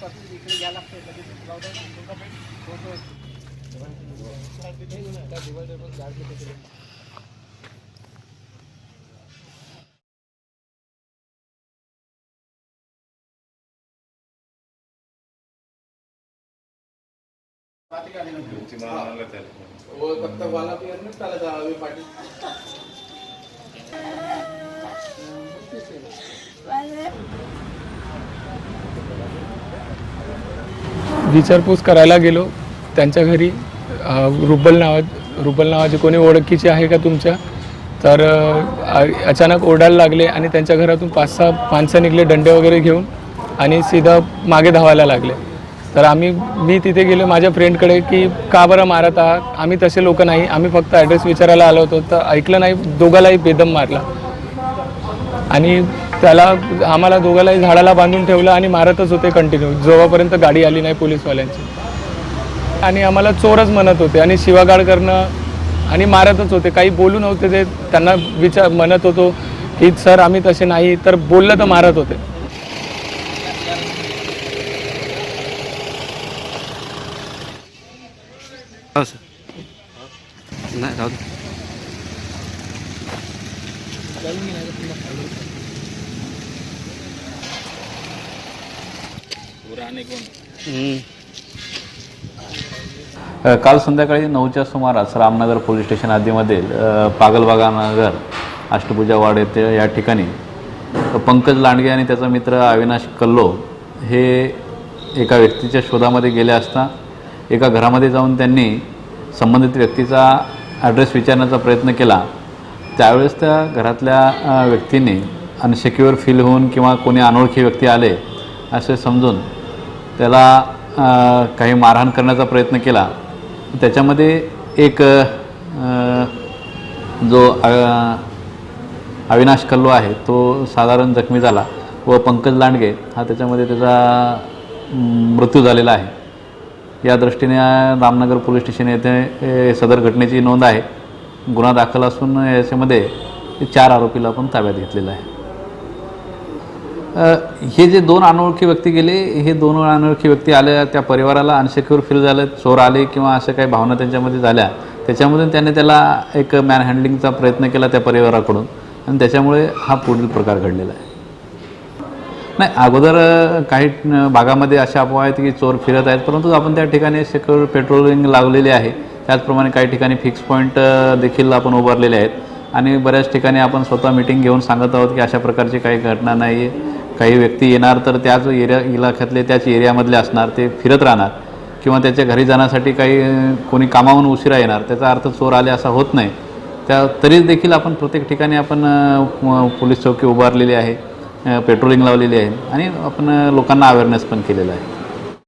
पासून इकडे यायला लागते लगेच जाऊ दे ना, तुमचा वो तब तक वाला भी ना चला जा अभी पार्टी विचारपूस करायला गेलो. त्यांच्या घरी रुबल नावा रुबल नावाची कोणी ओळखीची आहे का तुमच्या? तर अचानक ओरडायला लागले आणि त्यांच्या घरातून पाच सहा माणसं निघले दंडे वगैरे घेऊन आणि सीधा मागे धावायला लागले. तर आम्ही मी तिथे गेलो माझ्या फ्रेंडकडे की का बरं मारत आहात? आम्ही तसे लोक नाही. आम्ही फक्त ॲड्रेस विचारायला आलो होतो. तर ऐकलं नाही दोघालाही बेदम मारला. आणि त्याला आम्हाला दोघालाही झाडाला बांधून ठेवलं आणि मारतच होते कंटिन्यू जेव्हापर्यंत गाडी आली नाही पोलीसवाल्यांची. आणि आम्हाला चोरच म्हणत होते आणि शिवागाळ करणं आणि मारतच होते. काही बोलू नव्हते ते त्यांना विचार म्हणत होतो की सर आम्ही तसे नाही. तर बोललं तर मारत होते. नाही काल संध्याकाळी नऊच्या सुमारास रामनगर पोलीस स्टेशन हद्दीमधील पागलबागानगर पागलबागा नगर अष्टभुजावाड येथे या ठिकाणी पंकज लांडगे आणि त्याचा मित्र अविनाश कल्लो हे एका व्यक्तीच्या शोधामध्ये गेले असता एका घरामध्ये जाऊन त्यांनी संबंधित व्यक्तीचा ॲड्रेस विचारण्याचा प्रयत्न केला. त्यावेळेस त्या घरातल्या अ, व्यक्तीने अनसेक्युअर फील होऊन किंवा कोणी अनोळखी व्यक्ती आले असे समजून त्याला काही मारहाण करण्याचा प्रयत्न केला. त्याच्यामध्ये एक जो अविनाश कल्लो आहे तो साधारण जखमी झाला व पंकज लांडगे हा त्याच्यामध्ये त्याचा मृत्यू झालेला आहे. या दृष्टीने रामनगर पोलीस स्टेशन येथे सदर घटनेची नोंद आहे. गुन्हा दाखल असून याच्यामध्ये चार आरोपीला आपण ताब्यात घेतलेला आहे. हे जे दोन अनोळखी व्यक्ती गेले हे दोन अनोळखी व्यक्ती आल्या त्या परिवाराला अनसेक्युअर फील झालं चोर आले किंवा अशा काही भावना त्यांच्यामध्ये झाल्या. त्याच्यामधून त्याने त्याला एक मॅन हँडलिंगचा प्रयत्न केला त्या परिवाराकडून आणि त्याच्यामुळे हा पुढील प्रकार घडलेला आहे. नाही अगोदर काही भागामध्ये अशा अफवा आहेत की चोर फिरत आहेत परंतु आपण त्या ठिकाणी सेक्युअर पेट्रोलिंग लावलेली आहे. त्याचप्रमाणे काही ठिकाणी फिक्स पॉईंट देखील आपण उभारलेले आहेत. आणि बऱ्याच ठिकाणी आपण स्वतः मिटिंग घेऊन सांगत आहोत की अशा प्रकारची काही घटना नाही आहे काही व्यक्ती येणार तर त्याच एरिया इलाख्यातले त्याच एरियामधले असणार ते फिरत राहणार. किंवा त्याच्या घरी जाण्यासाठी काही कोणी कामावून उशिरा येणार त्याचा अर्थ चोर आले असा होत नाही. त्या तरी देखील आपण प्रत्येक ठिकाणी आपण पोलीस चौकी उभारलेली आहे पेट्रोलिंग लावलेली आहे. आणि आपण लोकांना अवेअरनेस पण केलेला आहे.